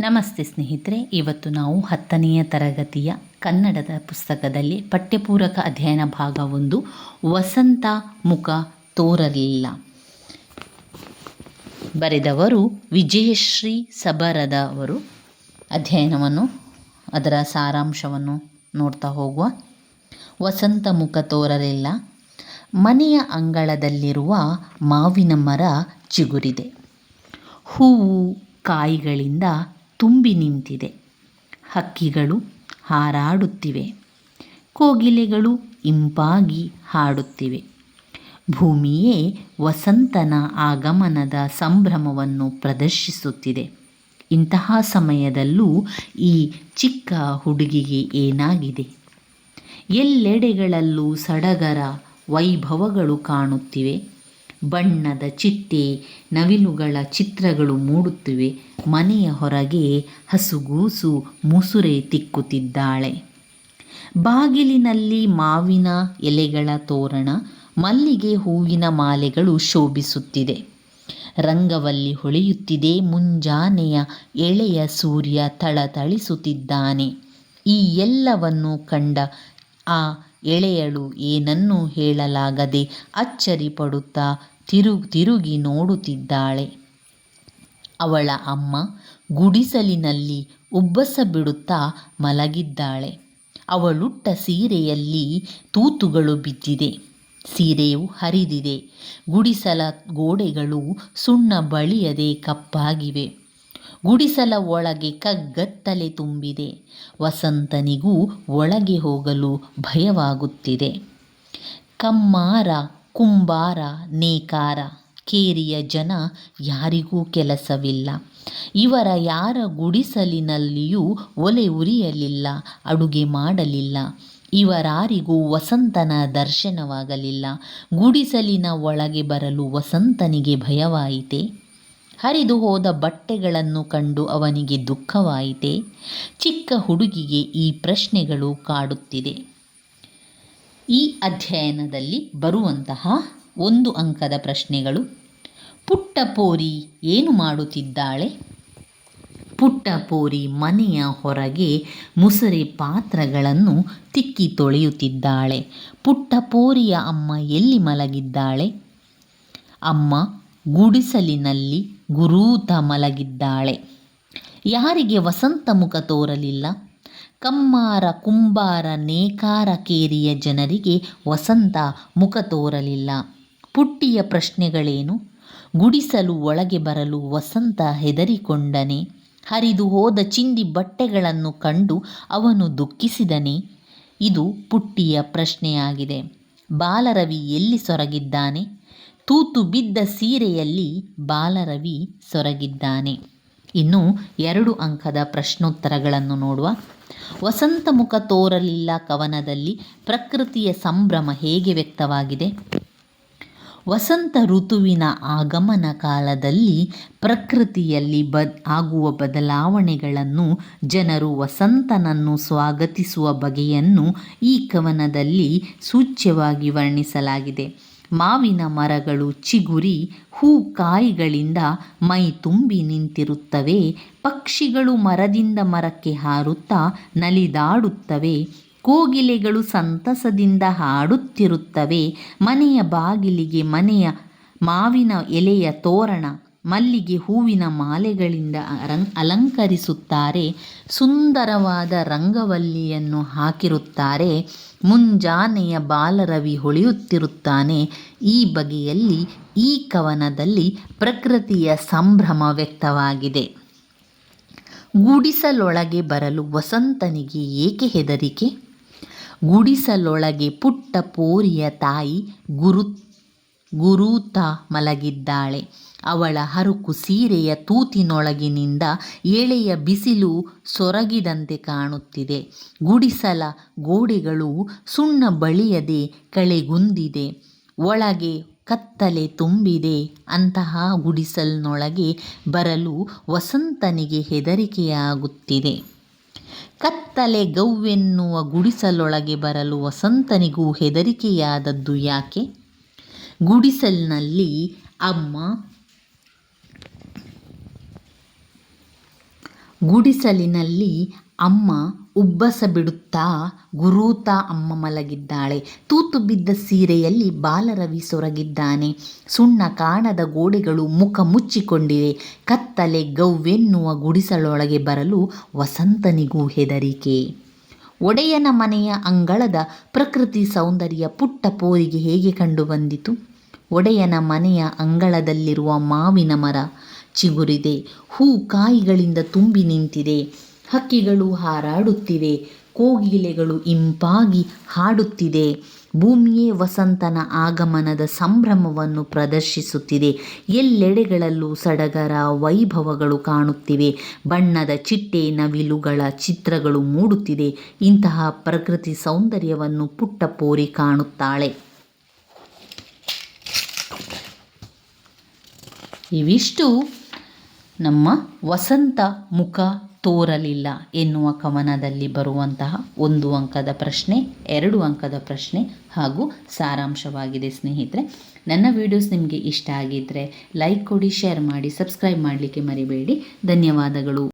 ನಮಸ್ತೆ ಸ್ನೇಹಿತರೆ, ಇವತ್ತು ನಾವು ಹತ್ತನೆಯ ತರಗತಿಯ ಕನ್ನಡದ ಪುಸ್ತಕದಲ್ಲಿ ಪಠ್ಯಪೂರಕ ಅಧ್ಯಯನ ಭಾಗ ಒಂದು, ವಸಂತ ಮುಖ ತೋರಲಿಲ್ಲ. ಬರೆದವರು ವಿಜಯಶ್ರೀ ಸಬರದವರು. ಅಧ್ಯಯನವನ್ನು, ಅದರ ಸಾರಾಂಶವನ್ನು ನೋಡ್ತಾ ಹೋಗುವ. ವಸಂತ ಮುಖ ತೋರಲಿಲ್ಲ. ಮನೆಯ ಅಂಗಳದಲ್ಲಿರುವ ಮಾವಿನ ಮರ ಚಿಗುರಿದೆ. ಹೂವು ಕಾಯಿಗಳಿಂದ ತುಂಬಿ ನಿಂತಿದೆ. ಹಕ್ಕಿಗಳು ಹಾರಾಡುತ್ತಿವೆ. ಕೋಗಿಲೆಗಳು ಇಂಪಾಗಿ ಹಾಡುತ್ತಿವೆ. ಭೂಮಿಯೇ ವಸಂತನ ಆಗಮನದ ಸಂಭ್ರಮವನ್ನು ಪ್ರದರ್ಶಿಸುತ್ತಿದೆ. ಇಂತಹ ಸಮಯದಲ್ಲೂ ಈ ಚಿಕ್ಕ ಹುಡುಗಿಗೆ ಏನಾಗಿದೆ? ಎಲ್ಲೆಡೆಗಳಲ್ಲೂ ಸಡಗರ ವೈಭವಗಳು ಕಾಣುತ್ತಿವೆ. ಬಣ್ಣದ ಚಿಟ್ಟೆ, ನವಿಲುಗಳ ಚಿತ್ರಗಳು ಮೂಡುತ್ತಿವೆ. ಮನೆಯ ಹೊರಗೆ ಹಸುಗೂಸು ಮುಸುರೆ ತಿಕ್ಕುತ್ತಿದ್ದಾಳೆ. ಬಾಗಿಲಿನಲ್ಲಿ ಮಾವಿನ ಎಲೆಗಳ ತೋರಣ, ಮಲ್ಲಿಗೆ ಹೂವಿನ ಮಾಲೆಗಳು ಶೋಭಿಸುತ್ತಿದೆ. ರಂಗವಲ್ಲಿ ಹೊಳೆಯುತ್ತಿದೆ ಮುಂಜಾನೆಯ ಎಳೆಯ ಸೂರ್ಯ ಥಳಥಳಿಸುತ್ತಿದ್ದಾನೆ ಈ ಎಲ್ಲವನ್ನು ಕಂಡ ಆ ಎಳೆಯಳು ಏನನ್ನೂ ಹೇಳಲಾಗದೆ ಅಚ್ಚರಿ ಪಡುತ್ತಾ ತಿರು, ತಿರುಗಿ ನೋಡುತ್ತಿದ್ದಾಳೆ. ಅವಳ ಅಮ್ಮ ಗುಡಿಸಲಿನಲ್ಲಿ ಉಬ್ಬಸ ಬಿಡುತ್ತಾ ಮಲಗಿದ್ದಾಳೆ. ಅವಳುಟ್ಟ ಸೀರೆಯಲ್ಲಿ ತೂತುಗಳು ಬಿದ್ದಿದೆ. ಸೀರೆಯು ಹರಿದಿದೆ. ಗುಡಿಸಲ ಗೋಡೆಗಳು ಸುಣ್ಣ ಬಳಿಯದೆ ಕಪ್ಪಾಗಿವೆ. ಗುಡಿಸಲ ಒಳಗೆ ಕಗ್ಗತ್ತಲೆ ತುಂಬಿದೆ. ವಸಂತನಿಗೂ ಒಳಗೆ ಹೋಗಲು ಭಯವಾಗುತ್ತಿದೆ. ಕಮ್ಮಾರ ಕುಂಬಾರ, ನೇಕಾರ, ಕೇರಿಯ ಜನ ಯಾರಿಗೂ ಕೆಲಸವಿಲ್ಲ. ಇವರ ಯಾರ ಗುಡಿಸಲಿನಲ್ಲಿಯೂ ಒಲೆ ಉರಿಯಲಿಲ್ಲ, ಅಡುಗೆ ಮಾಡಲಿಲ್ಲ. ಇವರಾರಿಗೂ ವಸಂತನ ದರ್ಶನವಾಗಲಿಲ್ಲ. ಗುಡಿಸಲಿನ ಒಳಗೆ ಬರಲು ವಸಂತನಿಗೆ ಭಯವಾಯಿತೆ? ಹರಿದು ಹೋದ ಬಟ್ಟೆಗಳನ್ನು ಕಂಡು ಅವನಿಗೆ ದುಃಖವಾಯಿತೆ? ಚಿಕ್ಕ ಹುಡುಗಿಗೆ ಈ ಪ್ರಶ್ನೆಗಳು ಕಾಡುತ್ತಿದೆ. ಈ ಅಧ್ಯಯನದಲ್ಲಿ ಬರುವಂತಹ ಒಂದು ಅಂಕದ ಪ್ರಶ್ನೆಗಳು. ಪುಟ್ಟ ಪೋರಿ ಏನು ಮಾಡುತ್ತಿದ್ದಾಳೆ? ಪುಟ್ಟ ಪೋರಿ ಮನೆಯ ಹೊರಗೆ ಮುಸರಿ ಪಾತ್ರಗಳನ್ನು ತಿಕ್ಕಿ ತೊಳೆಯುತ್ತಿದ್ದಾಳೆ. ಪುಟ್ಟ ಪೋರಿಯ ಅಮ್ಮ ಎಲ್ಲಿ ಮಲಗಿದ್ದಾಳೆ? ಅಮ್ಮ ಗುಡಿಸಲಿನಲ್ಲಿ ಗುರೂತ ಮಲಗಿದ್ದಾಳೆ. ಯಾರಿಗೆ ವಸಂತ ಮುಖ ತೋರಲಿಲ್ಲ? ಕಮ್ಮಾರ, ಕುಂಬಾರ, ನೇಕಾರ ಕೇರಿಯ ಜನರಿಗೆ ವಸಂತ ಮುಖ ತೋರಲಿಲ್ಲ. ಪುಟ್ಟಿಯ ಪ್ರಶ್ನೆಗಳೇನು? ಗುಡಿಸಲು ಒಳಗೆ ಬರಲು ವಸಂತ ಹೆದರಿಕೊಂಡನೆ. ಹರಿದು ಹೋದ ಚಿಂದಿ ಬಟ್ಟೆಗಳನ್ನು ಕಂಡು ಅವನು ದುಃಖಿಸಿದನೆ. ಇದು ಪುಟ್ಟಿಯ ಪ್ರಶ್ನೆಯಾಗಿದೆ. ಬಾಲರವಿ ಎಲ್ಲಿ ಸೊರಗಿದ್ದಾನೆ? ತೂತು ಬಿದ್ದ ಸೀರೆಯಲ್ಲಿ ಬಾಲರವಿ ಸೊರಗಿದ್ದಾನೆ. ಇನ್ನು ಎರಡು ಅಂಕದ ಪ್ರಶ್ನೋತ್ತರಗಳನ್ನು ನೋಡುವ. ವಸಂತ ಮುಖ ತೋರಲಿಲ್ಲ ಕವನದಲ್ಲಿ, ಪ್ರಕೃತಿಯ ಸಂಭ್ರಮ ಹೇಗೆ ವ್ಯಕ್ತವಾಗಿದೆ? ವಸಂತ ಋತುವಿನ ಆಗಮನ ಕಾಲದಲ್ಲಿ ಪ್ರಕೃತಿಯಲ್ಲಿ ಬದ್ ಆಗುವ ಬದಲಾವಣೆಗಳನ್ನು ಜನರು ವಸಂತನನ್ನು ಸ್ವಾಗತಿಸುವ ಬಗೆಯನ್ನು ಈ ಕವನದಲ್ಲಿ ಸೂಚ್ಯವಾಗಿ ವರ್ಣಿಸಲಾಗಿದೆ. ಮಾವಿನ ಮರಗಳು ಚಿಗುರಿ ಹೂ ಕಾಯಿಗಳಿಂದ ಮೈ ತುಂಬಿ ನಿಂತಿರುತ್ತವೆ. ಪಕ್ಷಿಗಳು ಮರದಿಂದ ಮರಕ್ಕೆ ಹಾರುತ್ತಾ ನಲಿದಾಡುತ್ತವೆ. ಕೋಗಿಲೆಗಳು ಸಂತಸದಿಂದ ಹಾಡುತ್ತಿರುತ್ತವೆ. ಮನೆಯ ಬಾಗಿಲಿಗೆ ಮನೆಯ ಮಾವಿನ ಎಲೆಯ ತೋರಣ ಮಲ್ಲಿಗೆ ಹೂವಿನ ಮಾಲೆಗಳಿಂದ ಅಲಂಕರಿಸುತ್ತಾರೆ, ಸುಂದರವಾದ ರಂಗವಲ್ಲಿಯನ್ನು ಹಾಕಿರುತ್ತಾರೆ, ಮುಂಜಾನೆಯ ಬಾಲರವಿ ಹೊಳೆಯುತ್ತಿರುತ್ತಾನೆ. ಈ ಬಗೆಯಲ್ಲಿ ಈ ಕವನದಲ್ಲಿ ಪ್ರಕೃತಿಯ ಸಂಭ್ರಮ ವ್ಯಕ್ತವಾಗಿದೆ. ಗುಡಿಸಲೊಳಗೆ ಬರಲು ವಸಂತನಿಗೆ ಏಕೆ ಹೆದರಿಕೆ? ಗುಡಿಸಲೊಳಗೆ ಪುಟ್ಟ ಪೋರಿಯ ತಾಯಿ ಗುರು, ಗುರೂತ ಮಲಗಿದ್ದಾಳೆ. ಅವಳ ಹರುಕು ಸೀರೆಯ ತೂತಿನೊಳಗಿನಿಂದ ಎಳೆಯ ಬಿಸಿಲು ಸೊರಗಿದಂತೆ ಕಾಣುತ್ತಿದೆ. ಗುಡಿಸಲ ಗೋಡೆಗಳು ಸುಣ್ಣ ಬಳಿಯದೆ ಕಳೆಗುಂದಿದೆ. ಒಳಗೆ ಕತ್ತಲೆ ತುಂಬಿದೆ. ಅಂತಹ ಗುಡಿಸಲ್ನೊಳಗೆ ಬರಲು ವಸಂತನಿಗೆ ಹೆದರಿಕೆಯಾಗುತ್ತಿದೆ. ಕತ್ತಲೆ ಗೌವೆನ್ನುವ ಗುಡಿಸಲೊಳಗೆ ಬರಲು ವಸಂತನಿಗೂ ಹೆದರಿಕೆಯಾದದ್ದು ಯಾಕೆ? ಗುಡಿಸಲ್ನಲ್ಲಿ ಅಮ್ಮ ಗುಡಿಸಲಿನಲ್ಲಿ ಅಮ್ಮ ಉಬ್ಬಸ ಬಿಡುತ್ತಾ ಗುರೂತ ಅಮ್ಮ ಮಲಗಿದ್ದಾಳೆ. ತೂತು ಬಿದ್ದ ಸೀರೆಯಲ್ಲಿ ಬಾಲರವಿ ಸೊರಗಿದ್ದಾನೆ. ಸುಣ್ಣ ಕಾಣದ ಗೋಡೆಗಳು ಮುಖ ಮುಚ್ಚಿಕೊಂಡಿವೆ. ಕತ್ತಲೆ ಗೌವೆನ್ನುವ ಗುಡಿಸಲೊಳಗೆ ಬರಲು ವಸಂತನಿಗೂ ಹೆದರಿಕೆ. ಒಡೆಯನ ಮನೆಯ ಅಂಗಳದ ಪ್ರಕೃತಿ ಸೌಂದರ್ಯ ಪುಟ್ಟ ಪೋರಿಗೆ ಹೇಗೆ ಕಂಡುಬಂದಿತು? ಒಡೆಯನ ಮನೆಯ ಅಂಗಳದಲ್ಲಿರುವ ಮಾವಿನ ಮರ ಚಿಗುರಿದೆ. ಹೂ ಕಾಯಿಗಳಿಂದ ತುಂಬಿ ನಿಂತಿದೆ. ಹಕ್ಕಿಗಳು ಹಾರಾಡುತ್ತಿವೆ. ಕೋಗಿಲೆಗಳು ಇಂಪಾಗಿ ಹಾಡುತ್ತಿದೆ. ಭೂಮಿಯೇ ವಸಂತನ ಆಗಮನದ ಸಂಭ್ರಮವನ್ನು ಪ್ರದರ್ಶಿಸುತ್ತಿದೆ. ಎಲ್ಲೆಡೆಗಳಲ್ಲೂ ಸಡಗರ ವೈಭವಗಳು ಕಾಣುತ್ತಿವೆ. ಬಣ್ಣದ ಚಿಟ್ಟೆ ನವಿಲುಗಳ ಚಿತ್ರಗಳು ಮೂಡುತ್ತಿದೆ. ಇಂತಹ ಪ್ರಕೃತಿ ಸೌಂದರ್ಯವನ್ನು ಪುಟ್ಟ ಪೋರಿ ಕಾಣುತ್ತಾಳೆ. ಇವಿಷ್ಟು ನಮ್ಮ ವಸಂತ ಮುಖ ತೋರಲಿಲ್ಲ ಎನ್ನುವ ಕವನದಲ್ಲಿ ಬರುವಂತಹ ಒಂದು ಅಂಕದ ಪ್ರಶ್ನೆ, ಎರಡು ಅಂಕದ ಪ್ರಶ್ನೆ ಹಾಗೂ ಸಾರಾಂಶವಾಗಿದೆ ಸ್ನೇಹಿತರೆ. ನನ್ನ ವಿಡಿಯೋಸ್ ನಿಮಗೆ ಇಷ್ಟ ಆಗಿದ್ದರೆ ಲೈಕ್ ಕೊಡಿ ಶೇರ್ ಮಾಡಿ ಸಬ್ಸ್ಕ್ರೈಬ್ ಮಾಡಲಿಕ್ಕೆ ಮರಿಬೇಡಿ. ಧನ್ಯವಾದಗಳು.